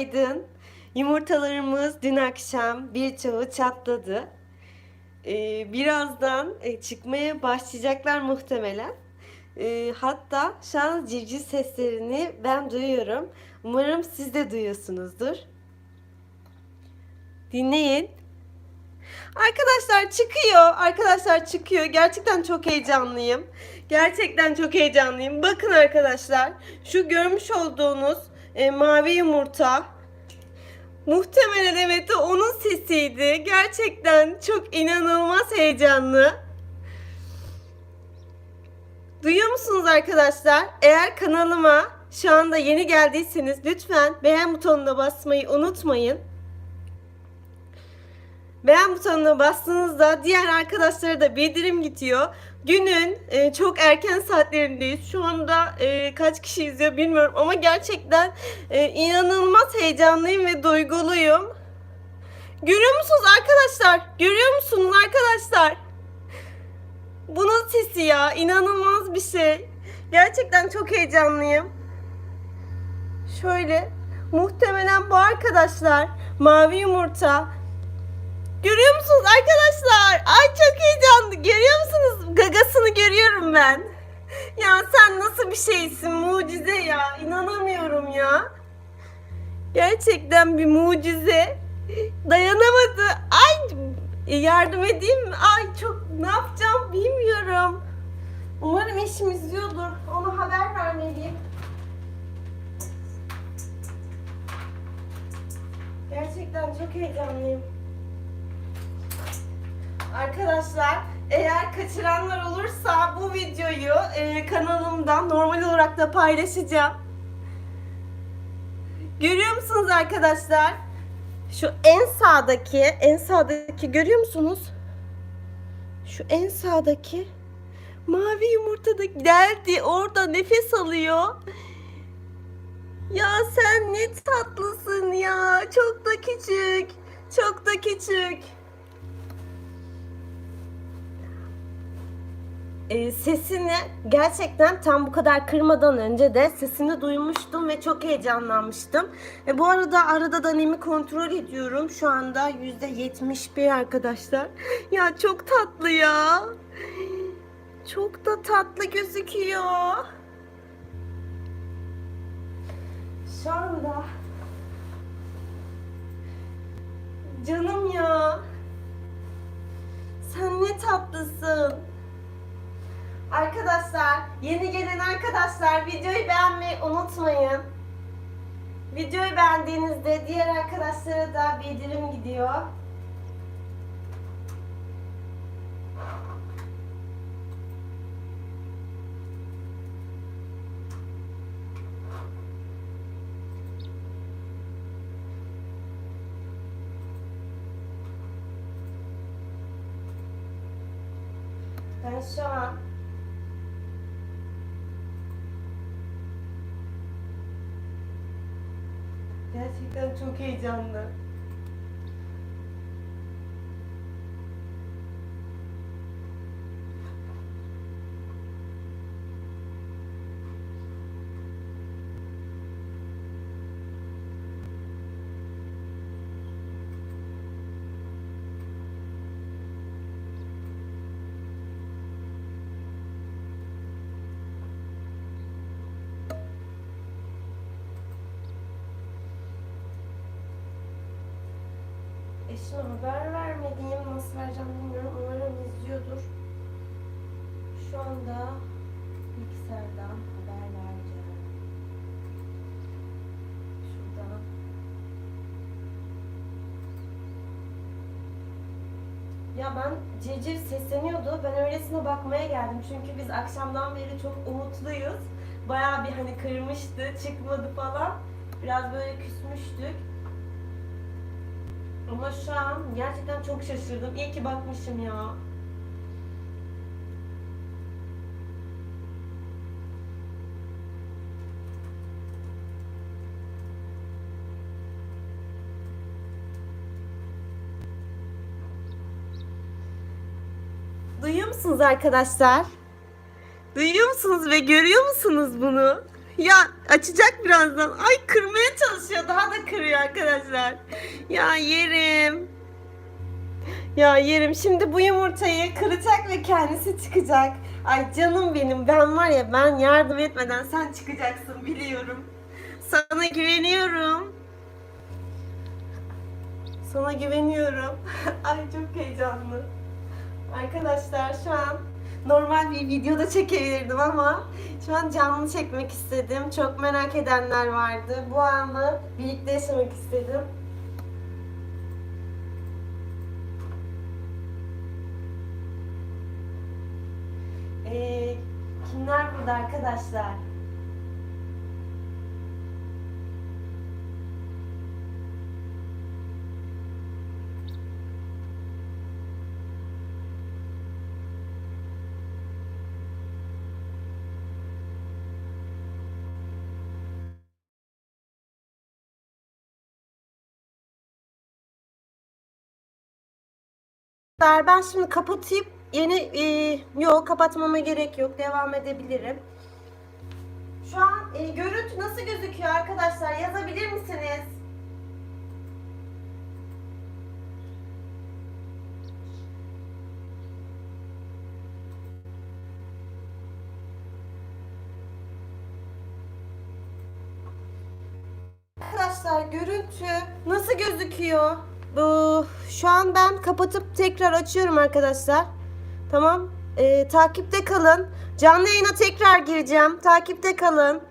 Günaydın. Yumurtalarımız dün akşam birçoğu çatladı. Ee, birazdan e, çıkmaya başlayacaklar muhtemelen. Ee, hatta şu an civciv seslerini ben duyuyorum. Umarım siz de duyuyorsunuzdur. Dinleyin. Arkadaşlar çıkıyor. Arkadaşlar çıkıyor. Gerçekten çok heyecanlıyım. Gerçekten çok heyecanlıyım. Bakın arkadaşlar. Şu görmüş olduğunuz e, mavi yumurta. Muhtemelen evet o onun sesiydi. Gerçekten çok inanılmaz heyecanlı. Duyuyor musunuz arkadaşlar? Eğer kanalıma şu anda yeni geldiyseniz lütfen beğen butonuna basmayı unutmayın. Beğen butonuna bastığınızda diğer arkadaşlara da bildirim gidiyor. Günün e, çok erken saatlerindeyiz. Şu anda e, kaç kişi izliyor bilmiyorum ama gerçekten e, inanılmaz heyecanlıyım ve duyguluyum. Görüyor musunuz arkadaşlar? Görüyor musunuz arkadaşlar? Bunun sesi ya inanılmaz bir şey. Gerçekten çok heyecanlıyım. Şöyle muhtemelen bu arkadaşlar mavi yumurta Görüyor musunuz arkadaşlar? Ay çok heyecanlı. Görüyor musunuz? Gagasını görüyorum ben. Ya sen nasıl bir şeysin? Mucize ya. İnanamıyorum ya. Gerçekten bir mucize. Dayanamadı. Ay yardım edeyim mi? Ay çok ne yapacağım bilmiyorum. Umarım eşim izliyordur. Ona haber vermeliyim. Gerçekten çok heyecanlıyım. Arkadaşlar eğer kaçıranlar olursa bu videoyu e, kanalımda normal olarak da paylaşacağım. Görüyor musunuz arkadaşlar? Şu en sağdaki, en sağdaki görüyor musunuz? Şu en sağdaki mavi yumurta da geldi. Orada nefes alıyor. Ya sen ne tatlısın ya. Çok da küçük. Çok da küçük. E, sesini gerçekten tam bu kadar kırmadan önce de sesini duymuştum ve çok heyecanlanmıştım. E, bu arada arada da nemi kontrol ediyorum. Şu anda yüzde 71 arkadaşlar. Ya çok tatlı ya. Çok da tatlı gözüküyor. Şu anda Canım ya. Sen ne tatlısın. Arkadaşlar, yeni gelen arkadaşlar videoyu beğenmeyi unutmayın. Videoyu beğendiğinizde diğer arkadaşlara da bildirim gidiyor. Ben şu an Gerçekten çok heyecanlı. Eşime haber vermediğim nasıl vereceğim bilmiyorum. Umarım izliyordur. Şu anda bilgisayardan haber vereceğim. Şuradan. Ya ben civciv sesleniyordu. Ben öylesine bakmaya geldim. Çünkü biz akşamdan beri çok umutluyuz. Bayağı bir hani kırmıştı, çıkmadı falan. Biraz böyle küsmüştük. Ama şu an gerçekten çok şaşırdım. İyi ki bakmışım ya. Duyuyor musunuz arkadaşlar? Duyuyor musunuz ve görüyor musunuz bunu? Ya açacak birazdan. Ay kırmaya çalışıyor. Daha da kırıyor arkadaşlar. Ya yerim. Ya yerim. Şimdi bu yumurtayı kıracak ve kendisi çıkacak. Ay canım benim. Ben var ya ben yardım etmeden sen çıkacaksın biliyorum. Sana güveniyorum. Sana güveniyorum. Ay çok heyecanlı. Arkadaşlar şu an normal bir videoda çekebilirdim ama şu an canlı çekmek istedim. Çok merak edenler vardı. Bu anı birlikte yaşamak istedim. Ee, kimler burada arkadaşlar? Ben şimdi kapatıp yeni e, yok kapatmama gerek yok. Devam edebilirim. Şu an e, görüntü nasıl gözüküyor arkadaşlar? Yazabilir misiniz? Arkadaşlar görüntü nasıl gözüküyor? Bu şu an ben kapatıp tekrar açıyorum arkadaşlar. Tamam. Ee, takipte kalın. Canlı yayına tekrar gireceğim. Takipte kalın.